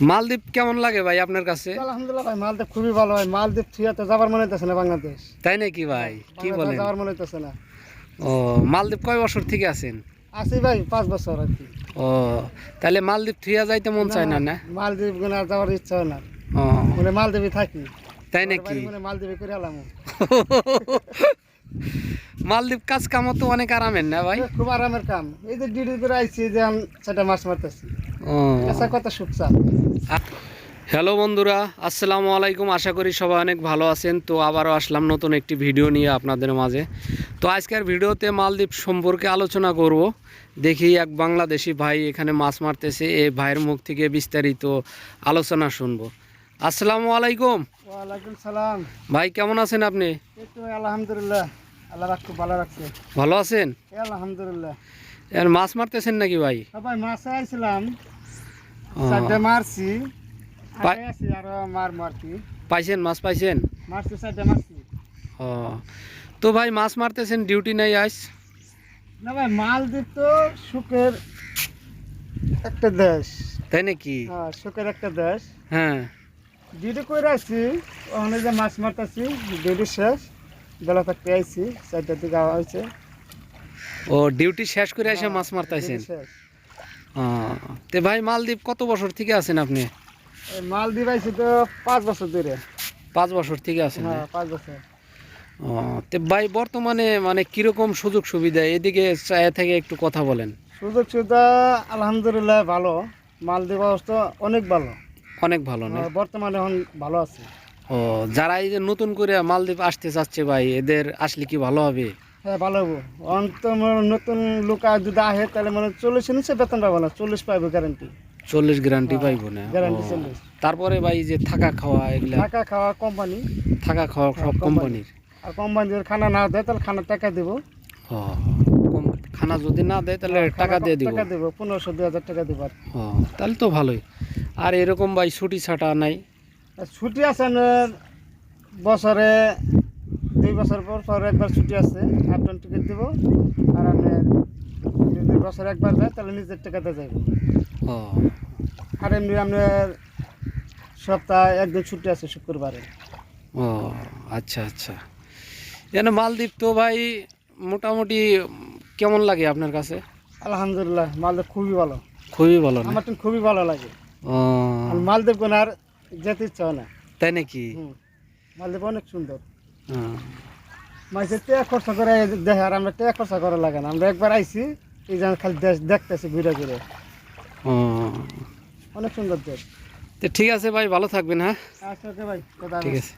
মালদ্বীপ কেমন লাগে ভাই আপনার কাছে? আলহামদুলিল্লাহ ভাই মালদ্বীপ খুবই ভালো হয়। মালদ্বীপ থুয়াতে যাবার মনে হইতেছে না বাংলাদেশ। তাই নাকি ভাই? কি বলেন? যাওয়ার মনে হইতেছে না। ও মালদ্বীপ কয় বছর থেকে আছেন? আছি ভাই পাঁচ বছর আর কি। ও তাহলে মালদ্বীপ থুইয়া যাইতে মন চায় না না মালদ্বীপগুলো আর যাওয়ার ইচ্ছা হয় না। ও। মানে মালদ্বীপে থাকি। তাই নাকি? মানে মালদ্বীপে করে আলাম মালদ্বীপ কাজ কামও তো অনেক আরামের না ভাই? খুব আরামের কাম। এই যে ডিউটি করে আইছি যে আমি সেটা মাছ মারতেছি। এসা কথা হ্যালো বন্ধুরা আসসালামু আলাইকুম। আশা করি সবাই অনেক ভালো আছেন। তো আবারও আসলাম নতুন একটি ভিডিও নিয়ে আপনাদের মাঝে। তো আজকের ভিডিওতে মালদ্বীপ সম্পর্কে আলোচনা করব। দেখি এক বাংলাদেশি ভাই এখানে মাছ মারতেছে এই ভাইয়ের মুখ থেকে বিস্তারিত আলোচনা শুনব। আসসালামু আলাইকুম। ওয়ালাইকুম সালাম। ভাই কেমন আছেন আপনি? আলহামদুলিল্লাহ। আল্লাহ রাখতে ভালো রাখছে। ভালো আছেন? আলহামদুলিল্লাহ। মাছ মারতেছেন নাকি ভাই? সবাই মাছে আইছিলাম। ও, মারছি আছি আরও মার মারছি। পাইছেন মাছ পাইছেন? মারছি মারছি। ও। তো ভাই মাছ মারতেছেন ডিউটি নাই আইস না ভাই মালদ্বীপ তো সুখের একটা দেশ। তাই নাকি? হ্যাঁ সুখের একটা দেশ। হ্যাঁ। ডিউটি করে আসছি ওখানে যে মাছ মারতেছি ডিউটি শেষ বেলা থাকতে আইছি চারটার দিকে আওয়া হয়েছে। ও ডিউটি শেষ করে এসে মাছ মারতেছেন? শেষ। তে ভাই মালদ্বীপ কত বছর থেকে আছেন আপনি? মালদ্বীপ আইছি তো পাঁচ বছর ধরে। পাঁচ বছর থেকে আছেন হ্যাঁ পাঁচ বছর। ও তে ভাই বর্তমানে মানে কীরকম সুযোগ সুবিধা? এদিকে চায়া থেকে একটু কথা বলেন। সুযোগ সুবিধা আলহামদুলিল্লাহ ভালো। মালদ্বীপ অবস্থা অনেক ভালো। অনেক ভালো না? হ্যাঁ, বর্তমানে এখন ভালো আছে। ও যারা এই যে নতুন করে মালদ্বীপ আসতে চাচ্ছে ভাই এদের আসলে কি ভালো হবে? হ্যাঁ ভালো হব। অন্ত নতুন লোক যদি আহে তাহলে মানে চল্লিশ নিচে বেতন পাবো না চল্লিশ পাইবো গ্যারান্টি চল্লিশ গ্যারান্টি পাইবো না। গ্যারান্টি চল্লিশ। তারপরে ভাই যে থাকা খাওয়া এগুলা। থাকা খাওয়া কোম্পানি থাকা খাওয়া সব হ্যাঁ, কোম্পানির আর কোম্পানি যদি খানা না দেয় তাহলে খানা টাকা দেবো। খানা যদি না দেয় তাহলে টাকা দিয়ে দিব। টাকা দেবো পনেরোশো দুই হাজার টাকা দেবো ও তাহলে তো ভালোই। আর এরকম ভাই ছুটি ছাটা নাই? ছুটি আছে আপনার বছরে দুই বছর পর পর একবার ছুটি আছে হাফ টন টিকিট দেবো। আর আপনার যদি বছর একবার যায় তাহলে নিজের টাকাতে যাইব। ও। আর এমনি আপনার সপ্তাহে একদিন ছুটি আছে শুক্রবারে। ও আচ্ছা আচ্ছা। এখানে মালদ্বীপ তো ভাই মোটামুটি কেমন লাগে আপনার কাছে? আলহামদুলিল্লাহ মালদ্বীপ খুবই ভালো। খুবই ভালো আমার তো খুবই ভালো লাগে। ও। মালদ্বীপ কোন আর যেতে ইচ্ছা হয় না। তাই নাকি? মালদ্বীপ অনেক সুন্দর। মাইসে টাকা খরচা করে দেখে আর আমরা টাকা খরচা করা লাগে না। আমরা একবার আইছি এই যে খালি দেশ দেখতেছি ঘুরে ঘুরে। অনেক সুন্দর দেশ। তো ঠিক আছে ভাই ভালো থাকবেন হ্যাঁ? আচ্ছা ওকে ভাই কথা ঠিক আছে।